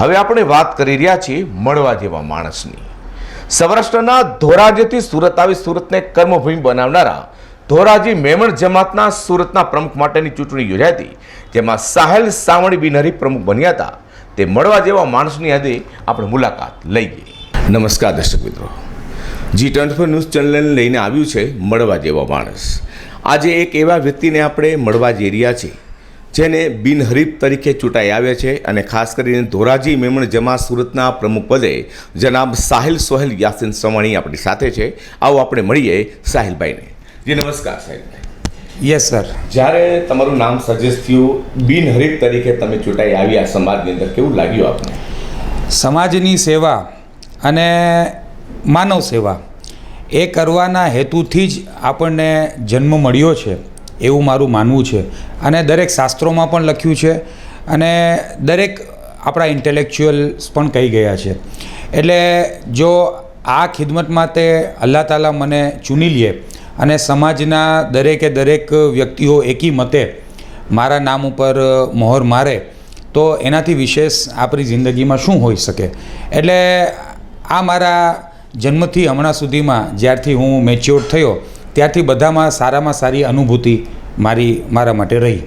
હવે આપણે વાત કરી રહ્યા છીએ મળવા જેવા માણસની. સૌરાષ્ટ્રના ધોરાજીથી સુરત આવી સુરતને કર્મભૂમિ બનાવનારા ધોરાજી મેમણ જમાતના સુરતના પ્રમુખ માટેની ચૂંટણી યોજાઈ હતી, જેમાં સાહેલ સાવણી બિનહરી પ્રમુખ બન્યા હતા. તે મળવા જેવા માણસની આજે આપણે મુલાકાત લઈએ. નમસ્કાર દર્શક મિત્રો. જી ટ્વેન્ટી ન્યૂઝ ચેનલને લઈને આવ્યું છે મળવા જેવા માણસ. આજે એક એવા વ્યક્તિને આપણે મળવા જઈ રહ્યા છીએ. જેને બિનહરીફ તરીકે ચૂંટાઈ આવ્યા છે અને ખાસ કરીને ધોરાજી મેમણ જમા સુરતના પ્રમુખ પદે જનાબ સાહિલ સોહેલ યાસીન સવાણી આપણી સાથે છે. આવો આપણે મળીએ સાહિલભાઈને. જી નમસ્કાર સાહિલભાઈ. Yes sir. જ્યારે તમારું નામ સજેસ્ટ થયું બિનહરીફ તરીકે તમે ચૂંટાઈ આવ્યા સમાજની અંદર કેવું લાગ્યું આપને? સમાજની સેવા અને માનવ સેવા એ કરવાના હેતુથી જ આપણને જન્મ મળ્યો છે. એવું મારું માનવું છે. અને દરેક શાસ્ત્રોમાં પણ લખ્યું છે અને દરેક આપણા ઇન્ટેલેક્ચ્યુઅલ્સ પણ કહી ગયા છે. એટલે જો આ ખિદમત માટે અલ્લાહ તાલા મને ચૂની લે અને સમાજના દરેકે દરેક વ્યક્તિઓ એકી મતે મારા નામ ઉપર મહોર મારે, તો એનાથી વિશેષ આપણી જિંદગીમાં શું હોઈ શકે? એટલે આ મારા જન્મથી હમણાં સુધીમાં જ્યારથી હું મેચ્યોર થયો ત્યારથી બધામાં સારામાં સારી અનુભૂતિ મારી મારા માટે રહી.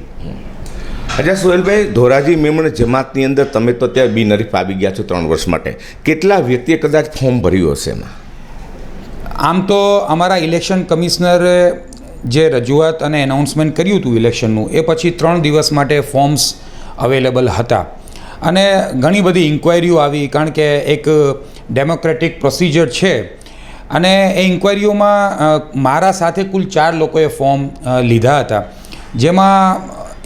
અચ્છા સોહેલભાઈ ધોરાજી મેમણ જમાતની અંદર તમે તો ત્યાં બિનહરીફ આવી ગયા છો ત્રણ વર્ષ માટે. કેટલા વ્યક્તિએ કદાચ ફોર્મ ભર્યું હશે એમાં? આમ તો અમારા ઇલેક્શન કમિશનરે જે રજૂઆત અને એનાઉન્સમેન્ટ કર્યું હતું ઇલેક્શનનું એ પછી ત્રણ દિવસ માટે ફોર્મ્સ અવેલેબલ હતા. અને ઘણી બધી ઇન્ક્વાયરીઓ આવી કારણ કે એક ડેમોક્રેટિક પ્રોસિજર છે અને એ ઇન્ક્વાયરીઓમાં મારા સાથે કુલ ચાર લોકોએ ફોર્મ લીધા હતા. જેમાં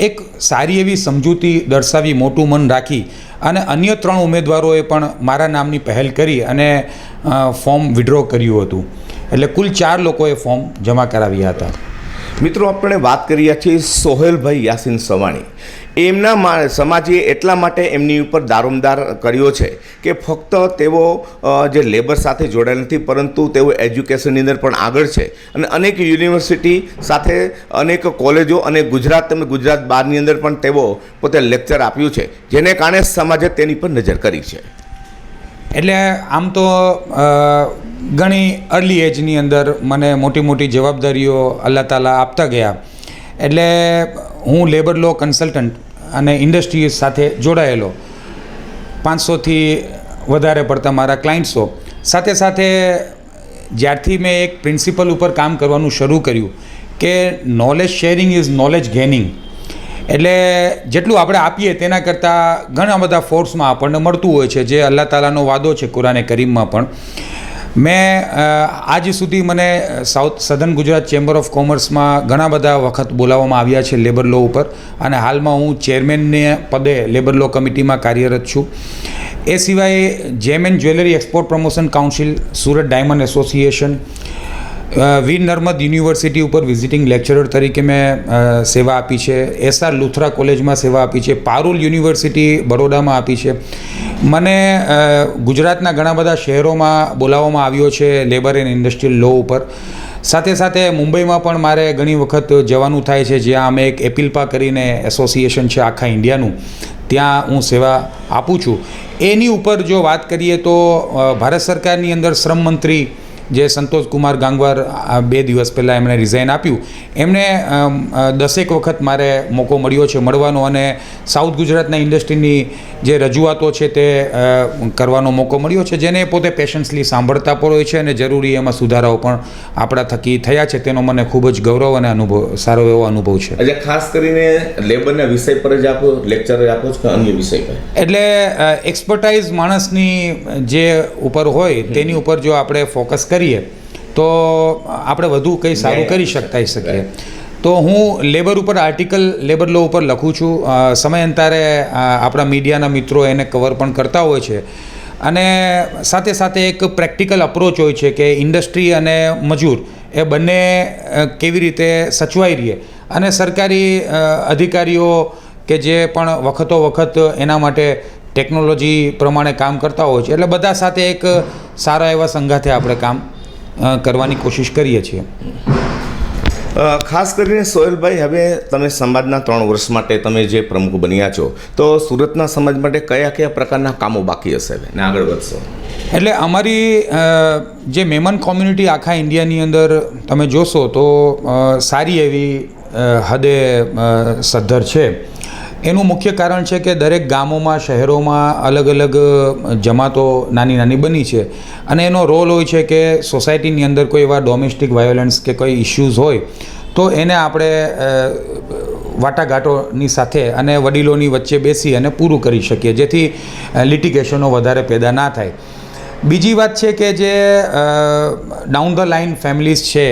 એક સારી એવી સમજૂતી દર્શાવી, મોટું મન રાખી અને અન્ય ત્રણ ઉમેદવારોએ પણ મારા નામની પહેલ કરી અને ફોર્મ વિડ્રો કર્યું હતું. એટલે કુલ ચાર લોકોએ ફોર્મ જમા કરાવ્યા હતા. મિત્રો, આપણે વાત કરી રહ્યા છીએ સોહેલભાઈ યાસીન સવાણી. એમના સમાજે એટલા માટે એમની ઉપર દારોમદાર કર્યો છે કે ફક્ત તેઓ જે લેબર સાથે જોડાયેલ નથી, પરંતુ તેઓ એજ્યુકેશનની અંદર પણ આગળ છે. અને અનેક યુનિવર્સિટી સાથે અનેક કોલેજો અને ગુજરાત, તમે ગુજરાત બહારની અંદર પણ તેઓ પોતે લેક્ચર આપ્યું છે, જેને કારણે સમાજે તેની પર નજર કરી છે. એટલે આમ તો ઘણી અર્લી એજની અંદર મને મોટી મોટી જવાબદારીઓ અલ્લાહ તાલા આપતા ગયા. એટલે હું લેબર લો કન્સલ્ટન્ટ અને ઇન્ડસ્ટ્રી સાથે જોડાયેલો. પાંચસોથી વધારે પડતા મારા ક્લાયન્ટ્સો સાથે સાથે જ્યારથી મેં એક પ્રિન્સિપલ ઉપર કામ કરવાનું શરૂ કર્યું કે knowledge sharing is knowledge gaining એટલે જેટલું આપણે આપીએ તેના કરતાં ઘણા બધા ફોર્સમાં આપણને મળતું હોય છે, જે અલ્લાહ તાલાનો વાદો છે કુરાને કરીમમાં પણ. મેં આજ સુધી મને સાઉથ, સધન ગુજરાત ચેમ્બર ઓફ કોમર્સમાં ઘણા બધા વખત બોલાવવામાં આવ્યા છે લેબર લો ઉપર. અને હાલમાં હું ચેરમેનને પદે લેબર લો કમિટીમાં કાર્યરત છું. એ સિવાય gem and jewellery export promotion council, Surat diamond association Veer Narmad university ઉપર વિઝિટિંગ લેક્ચરર તરીકે મેં સેવા આપી છે. એસઆર લુથરા કોલેજમાં સેવા આપી છે. પારુલ યુનિવર્સિટી બરોડામાં આપી છે. મને ગુજરાતના ઘણા બધા શહેરોમાં બોલાવવામાં આવ્યો છે લેબર એન્ડ ઇન્ડસ્ટ્રીયલ લો ઉપર. સાથે સાથે મુંબઈમાં પણ મારે ઘણી વખત જવાનું થાય છે. જ્યાં અમે એક એપિલપા કરીને એસોસિએશન છે આખા ઇન્ડિયાનું. ત્યાં હું સેવા આપું છું. એની ઉપર જો વાત કરીએ તો ભારત સરકારની અંદર શ્રમ મંત્રી જે સંતોષ કુમાર ગાંગવાર આ બે દિવસ પહેલાં એમણે રિઝાઇન આપ્યું. એમને દસેક વખત મારે મોકો મળ્યો છે મળવાનો અને સાઉથ ગુજરાતના ઇન્ડસ્ટ્રીની જે રજૂઆતો છે તે કરવાનો મોકો મળ્યો છે જેને પોતે પેશન્સલી સાંભળતા પણ હોય છે અને જરૂરી એમાં સુધારાઓ પણ આપણા થકી થયા છે. તેનો મને ખૂબ જ ગૌરવ અને અનુભવ સારો એવો અનુભવ છે. એટલે ખાસ કરીને લેબરના વિષય પર જ આપો લેક્ચર આપો છો અન્ય વિષય પર? એટલે એક્સપર્ટાઇઝ માણસની જે ઉપર હોય તેની ઉપર જો આપણે ફોકસ કરીએ તો આપણે વધુ કંઈ સારું કરી શકતા શકીએ. તો હું લેબર ઉપર આર્ટિકલ લેબર લો ઉપર લખું છું. સમયાંતરે આપણા મીડિયાના મિત્રો એને કવર પણ કરતા હોય છે. અને સાથે સાથે એક પ્રેક્ટિકલ અપ્રોચ હોય છે કે ઇન્ડસ્ટ્રી અને મજૂર એ બંને કેવી રીતે સચવાઈ રહીએ. અને સરકારી અધિકારીઓ કે જે પણ વખતો વખત એના માટે ટેકનોલોજી પ્રમાણે કામ કરતા હોય છે. એટલે બધા સાથે એક સારા એવા સંગાથે આપણે કામ કરવાની કોશિશ કરીએ છીએ. ખાસ કરીને સોહેલભાઈ હવે તમે સમાજના ત્રણ વર્ષ માટે તમે જે પ્રમુખ બન્યા છો તો સુરતના સમાજ માટે કયા કયા પ્રકારના કામો બાકી હશે ને આગળ વધશો. એટલે અમારી જે મેમન કોમ્યુનિટી આખા ઇન્ડિયાની અંદર તમે જોશો તો સારી એવી હદે સદ્ધર છે. એનું મુખ્ય કારણ છે કે દરેક ગામોમાં, શહેરોમાં અલગ અલગ જમાતો નાની નાની બની છે. અને એનો રોલ હોય છે કે સોસાયટીની અંદર કોઈ એવા ડોમેસ્ટિક વાયોલન્સ કે કોઈ ઇશ્યુઝ હોય, તો એને આપણે વાટાઘાટોની સાથે અને વડીલોની વચ્ચે બેસી અને પૂરું કરી શકીએ, જેથી લિટિગેશનો વધારે પેદા ના થાય. બીજી વાત છે કે જે ડાઉન ધ લાઇન ફેમિલીઝ છે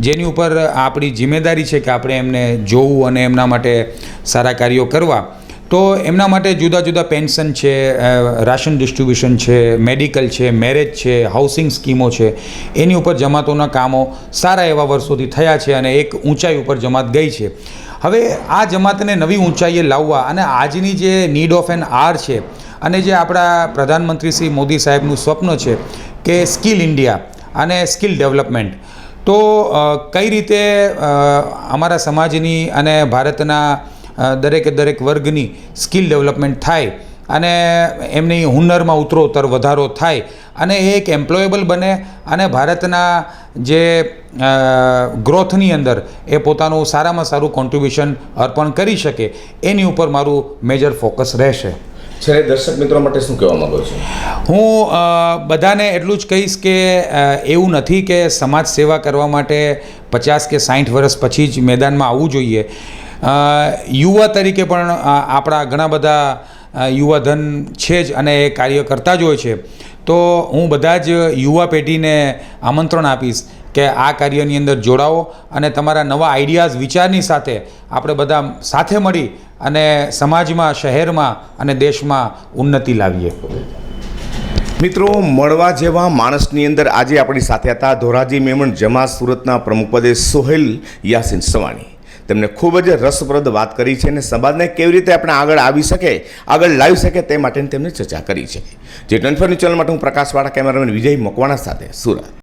જેની ઉપર આપણી જિમ્મેદારી છે કે આપણે એમને જોવું અને એમના માટે સારા કાર્યો કરવા. તો એમના માટે જુદા જુદા પેન્શન છે રાશન ડિસ્ટ્રીબ્યુશન છે, મેડિકલ છે, મેરેજ છે, હાઉસિંગ સ્કીમો છે. એની ઉપર જમાતોના કામો સારા એવા વર્ષોથી થયા છે અને એક ઊંચાઈ ઉપર જમાત ગઈ છે. હવે આ જમાતને નવી ઊંચાઈએ લાવવા અને આજની જે નીડ ઓફ એન આર છે અને જે આપણા પ્રધાનમંત્રી શ્રી મોદી સાહેબનું સ્વપ્ન છે કે સ્કિલ ઇન્ડિયા અને સ્કિલ ડેવલપમેન્ટ તો કઈ રીતે અમારા સમાજની અને ભારતના દરેકે દરેક વર્ગની સ્કિલ ડેવલપમેન્ટ થાય અને એમની હુનરમાં ઉતરોતર વધારો થાય અને એ એક એમ્પ્લોયેબલ બને અને ભારતના જે ગ્રોથની અંદર એ પોતાનું સારામાં સારું કોન્ટ્રીબ્યુશન અર્પણ કરી શકે, એની ઉપર મારું મેજર ફોકસ રહેશે. છેલ્લે દર્શક મિત્રો માટે શું કહેવા માંગુ છો? હું બધાને એટલું જ કહીશ કે એવું નથી કે સમાજ સેવા કરવા માટે પચાસ કે સાઠ વર્ષ પછી જ મેદાનમાં આવવું જોઈએ. યુવા તરીકે પણ આપણા ઘણા બધા યુવાધન છે જ અને એ કાર્ય કરતા જ હોય છે. તો હું બધા જ યુવા પેઢીને આમંત્રણ આપીશ. કે આ કાર્યની અંદર જોડાઓ અને તમારા નવા આઈડિયાઝ વિચારની સાથે આપણે બધા સાથે મળી અને સમાજમાં, શહેરમાં અને દેશમાં ઉન્નતિ લાવીએ. મિત્રો, મળવા જેવા માણસની અંદર આજે આપણી સાથે હતા ધોરાજી મેમણ જમા સુરતના પ્રમુખપદે સોહેલ યાસીન સવાણી. તેમણે ખૂબ જ રસપ્રદ વાત કરી છે અને સમાજને કેવી રીતે આપણે આગળ આવી શકે, આગળ લાવી શકે તે માટેની તેમણે ચર્ચા કરી છે. જે ટ્વેન્ટી ચેનલ માટે હું પ્રકાશવાળા કેમેરામેન વિજય મકવાણા સાથે સુરત.